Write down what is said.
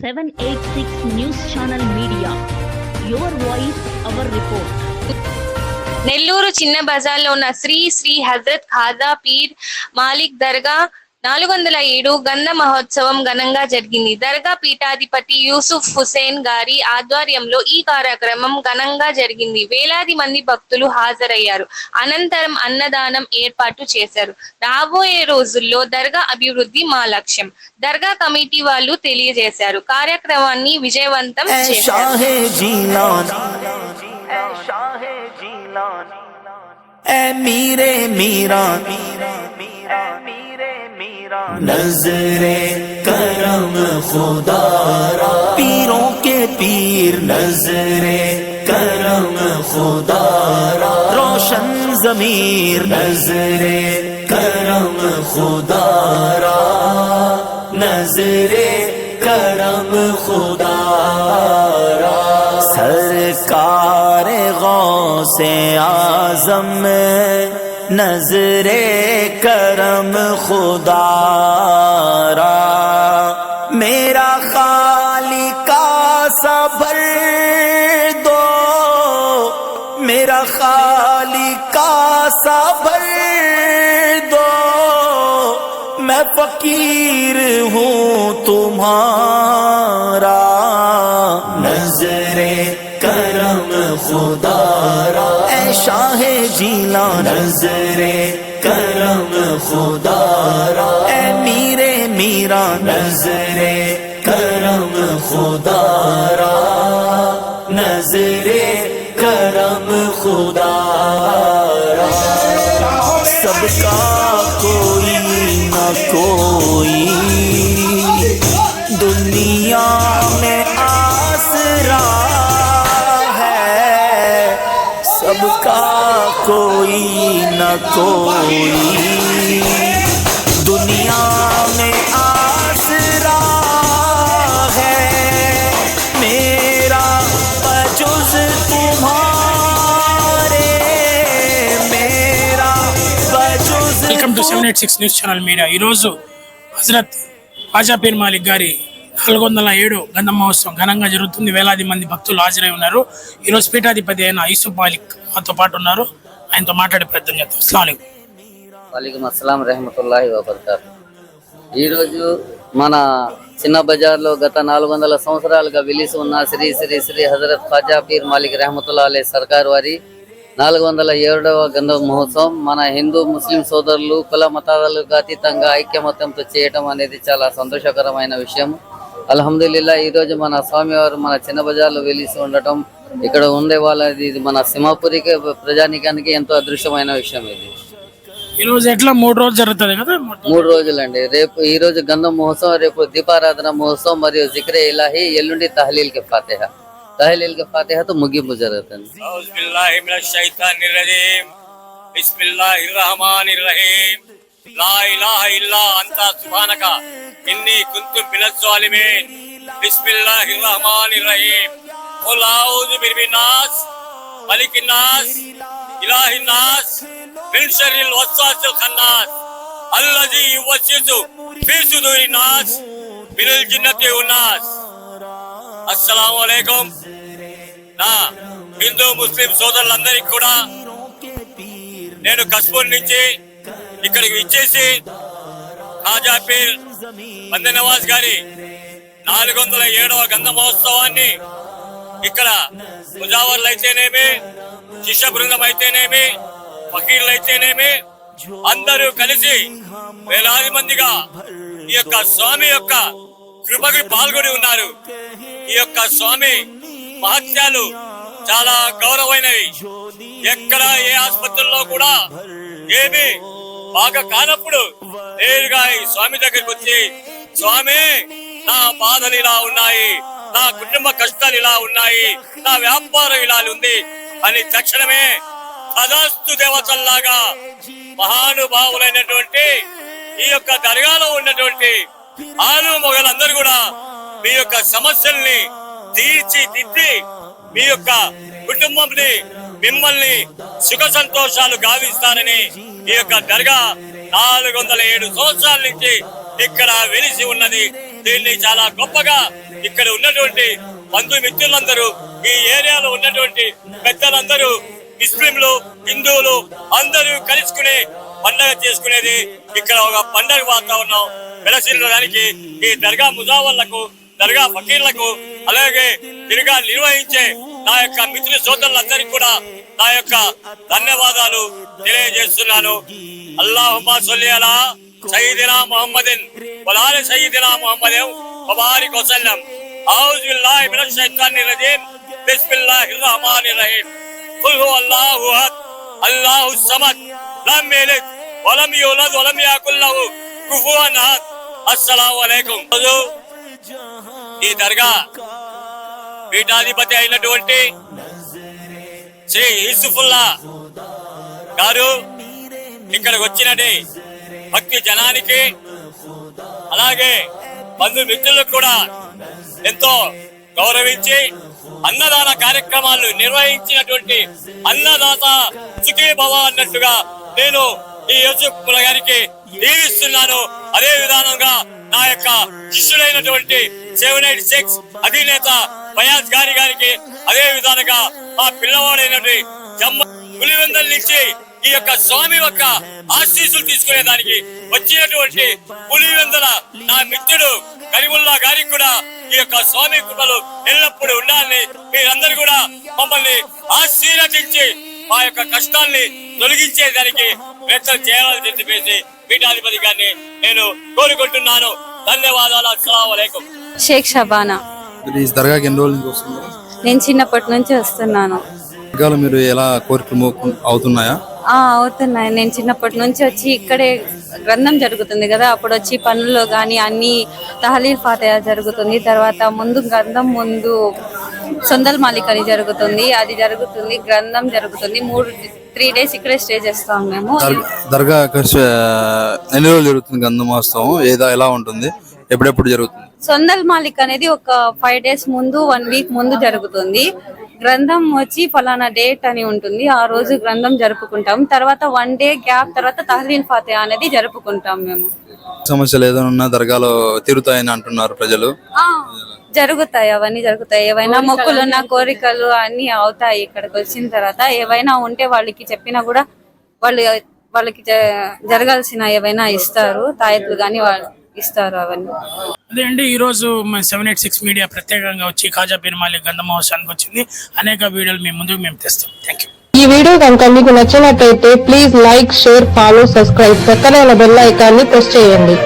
Seven eight six news channel media your voice our report Nellore చిన్న బజార్లో ఉన్న శ్రీ శ్రీ హజరత్ ఖాదా పీర్ మాలిక్ దర్గా నాలుగు వందల ఏడు గంధ మహోత్సవం ఘనంగా జరిగింది. దర్గా పీఠాధిపతి యూసుఫ్ హుసేన్ గారి ఆధ్వర్యంలో ఈ కార్యక్రమం ఘనంగా జరిగింది. వేలాది మంది భక్తులు హాజరయ్యారు. అనంతరం అన్నదానం ఏర్పాటు చేశారు. రాబోయే రోజుల్లో దర్గా అభివృద్ధి మా లక్ష్యం. దర్గా కమిటీ వాళ్ళు తెలియజేశారు. కార్యక్రమాన్ని విజయవంతం చేశారు. మీరా نظر کرم خدا را۔ پیروں کے پیر نظر کرم خدا را۔ روشن ضمیر نظر کرم خدا را۔ نظر کرم خدا را۔ سرکار غوث اعظم آزم نظر کرم خدا را میرا خالی کا صبر دو میرا خالی کا صبر دو میں فقیر ہوں تمہارا ہے جیلا نظر کرم خدا را۔ اے میرے میرا نظر کرم خدا را۔ نظر کرم خدا را۔ سب کا کوئی نہ کوئی۔ دنیا कोई दुनिया में आसरा है मेरा बजुज तुम्हारे मेरा बजुज welcome to seven eight six news channel media ఈరోజు హజరత్ ఖాజా పీర్ మాలిక్ గారి నాలుగు వందల ఏడు గంధ మహోత్సవం ఘనంగా జరుగుతుంది వేలాది మంది భక్తులు హాజరై ఉన్నారు ఈరోజు పీఠాధిపతి అయిన యూసుఫ్ మాలిక్ మాతో పాటు ఉన్నారు ఆయనతో మాట్లాడే ప్రయత్నం చేద్దాం. అస్సలం వాలికం అస్సలాం రహమతుల్లాహి వబర్కాత్. ఈరోజు మన చిన్న బజార్లో గత నాలుగు వందల సంవత్సరాలుగా వెలిసి ఉన్న శ్రీ శ్రీ శ్రీ హజరత్ ఖాజా పీర్ మాలిక్ రెహమతుల్లా అలే సర్కార్ వారి నాలుగు వందల ఏడవ గంధ మహోత్సవం మన హిందూ ముస్లిం సోదరులు కుల మతాలకు అతీతంగా ఐక్యమత్యంతో చేయటం అనేది చాలా సంతోషకరమైన విషయం అల్హమ్దుల్లా ఈరోజు మన స్వామివారు మన చిన్న బజార్లో వెలిసి ఉండటం ఇక్కడ ఉండే వాళ్ళది ఇది మన సింహాపురికి ప్రజానికానికి ఎంతో అదృశ్యమైన విషయం ఇది. ఈ రోజు ఎట్లా? మూడు రోజులు జరుగుతుంది కదా? మూడు రోజులండి. రేపు ఈ రోజు గంధం మహోత్సవం రేపు దీపారాధన మహోత్సవం మరియు జిక్రే ఇలాహి ఎల్లుండి తహలీల్కి ఫాతేహ. తహలీల్కి ఫాతేహతో ముగింపు జరుగుతుంది. الشيطان الرجيم بسم الله الرحمن الرحيم لا إله إلا أنت سبحانك إني كنت من الظالمين بسم الله الرحمن الرحيم قل أعوذ برب الناس ملك الناس إله الناس من شر الوسواس الخناس الذي يوسوس في صدور الناس من الجنة والناس السلام عليكم నా హిందూ ముస్లిం సోదరులందరికీ కూడా నేను కస్పూర్ నుంచి ఇక్కడికి ఇచ్చేసి ఖాజా పీర్ బందే నవాజ్ గారి నాలుగు వందల ఏడవ గంధ మహోత్సవాన్ని ఇక్కడ ముజావర్లు అయితేనేమి శిష్య బృందం అయితేనేమి ఫకీర్లు అయితేనేమి అందరూ కలిసి వేలాది మందిగా ఈ యొక్క స్వామి యొక్క కృపకి పాల్గొని ఉన్నారు. ఈ యొక్క స్వామి మహత్యాలు చాలా గౌరవమైనవి. ఎక్కడ ఏ ఆసుపత్రుల్లో కూడా ఏమి బాగా కానప్పుడు నేరుగా ఈ స్వామి దగ్గరికి వచ్చి స్వామి నా బాధలు ఇలా ఉన్నాయి నా కుటుంబ కష్టాలు ఇలా ఉన్నాయి నా వ్యాపారం ఇలా ఉంది అని తక్షణమే తదాస్తు దేవతల్లాగా మహానుభావులైనటువంటి ఈ యొక్క దర్గాలో ఉన్నటువంటి ఆలు మొగలందరూ కూడా మీ యొక్క సమస్యల్ని తీర్చిదిద్ది మీ యొక్క కుటుంబంని మిమ్మల్ని సుఖ సంతోషాలు గావిస్తానని ఈ యొక్క దర్గా నాలుగు వందల ఏడు సంవత్సరాల నుంచి ఇక్కడ వెలిసి ఉన్నది. దీన్ని చాలా గొప్పగా ఇక్కడ ఉన్నటువంటి బంధుమిత్రులందరూ ఈ ఏరియాలో ఉన్నటువంటి పెద్దలందరూ ముస్లింలు హిందువులు అందరూ కలుసుకునే పండగ చేసుకునేది ఇక్కడ ఒక పండగ వాతావరణం వెలసిల్లడానికి ఈ దర్గా ముజావళ్ళకు దర్గా ఫకీర్లకు అలాగే తిరుగా నిర్వహించే నా యొక్క మిత్రుల సోదరులందరికీ కూడా నా యొక్క ధన్యవాదాలు తెలియజేస్తున్నాను అల్లాహుమ్మా సొల్లి అలా సయ్యిదినా ముహమ్మదిన్ వలాల సయ్యిదినా ముహమ్మదిన్ వబారిక్ వసల్లం أعوذ بالله من الشيطان الرجيم بسم الله الرحمن الرحيم قل هو الله أحد الله الصمد لم يلد ولم يولد ولم يكن له كفوا أحد السلام عليكم రోజు ఈ దర్గా పీఠాధిపతి అయినటువంటి శ్రీ యూసుఫుల్లా గారు ఇక్కడికి వచ్చినది భక్తి జనానికి అలాగే బంధుమిత్రులకు కూడా ఎంతో గౌరవించి అన్నదాన కార్యక్రమాలు నిర్వహించినటువంటి అన్నదాత సుఖీ భవ అన్నట్టుగా నేను ఈ యూసుఫ్ గారికి దీవిస్తున్నాను. అదే విధానంగా నా యొక్క శిష్యుడైనటువంటి సెవెన్ ఎయిట్ సిక్స్ అధినేత బయాజ్ గారి గారికి అదే విధానంగా మా పిల్లవాడైనటువంటి జమ్మ పులివెందల నుంచి ఈ యొక్క స్వామి యొక్క ఆశీస్సులు తీసుకునే దానికి వచ్చినటువంటి పులివెందల నా మిత్రుడు కరిముల్లా గారికి కూడా ఈ యొక్క స్వామి కృపలు ఎల్లప్పుడూ ఉండాలని మీరందరూ కూడా మమ్మల్ని ఆశీర్వదించి మా యొక్క కష్టాల్ని తొలగించే దానికి ప్రయత్నం చేయాలని చెప్పేసి పీఠాధిపతి గారిని నేను కోరుకుంటున్నాను. ధన్యవాదాలు. అస్సలం షేక్ షబానా. మీరు ఈ దర్గాకి ఎన్ని రోజుల నుంచి వస్తున్నారు నేను చిన్నప్పటి నుంచి వస్తున్నాను. దర్గాలో మీరు ఎలా కోరికలు అవుతున్నాయా? ఆ అవుతున్నాయి. నేను చిన్నప్పటి నుంచి వచ్చి ఇక్కడే గ్రంథం జరుగుతుంది కదా అప్పుడు వచ్చి పనుల్లో కానీ అన్ని తహలీల్ ఫాతయా జరుగుతుంది. తర్వాత ముందు గ్రంథం ముందు సొందల్ మాలిక్ అని జరుగుతుంది అది జరుగుతుంది గ్రంథం జరుగుతుంది. మూడు త్రీ డేస్ ఇక్కడే స్టే చేస్తాం మేము. దర్- దర్గా ఎన్ని రోజులు జరుగుతుంది గంధమోత్సవం ఏదా ఎలా ఉంటుంది? ఎప్పుడెప్పుడు జరుగుతుంది? సొందల్ మాలిక్ అనేది ఒక ఫైవ్ డేస్ ముందు వన్ వీక్ ముందు జరుగుతుంది. గ్రంథం వచ్చి ఫలానా డేట్ అని ఉంటుంది. ఆ రోజు గ్రంథం జరుపుకుంటాం. తర్వాత వన్ డే గ్యాప్ తర్వాత తహలీల్ ఫాతిహా అనేది జరుపుకుంటాం మేము. సమస్యలు ఏదైనా ఉన్నా దర్గాలో తీరుతాయని అంటున్నారు ప్రజలు. ఆ జరుగుతాయి అవన్నీ జరుగుతాయి. ఏవైనా మొక్కులు ఉన్న కోరికలు అన్ని అవుతాయి ఇక్కడికి వచ్చిన తర్వాత. ఏవైనా ఉంటే వాళ్ళకి చెప్పినా కూడా వాళ్ళు వాళ్ళకి జరగాల్సిన ఏవైనా ఇస్తారు. తాయెత్తులు కానీ వాళ్ళు ఇస్తారు అవన్నీ. అదే అండి ఈ రోజు సెవెన్ ఎయిట్ సిక్స్ మీడియా ప్రత్యేకంగా వచ్చి ఖాజా పెరుమాలి గంధ మహోత్సవానికి వచ్చింది. అనేక వీడియోలు మేము ముందుకు మేము తెస్తాం. థ్యాంక్ యూ ఈ వీడియో కనుక మీకు నచ్చినట్టయితే please like share follow subscribe. పక్కనే బెల్ ఐకాన్ని ప్రెస్ చేయండి.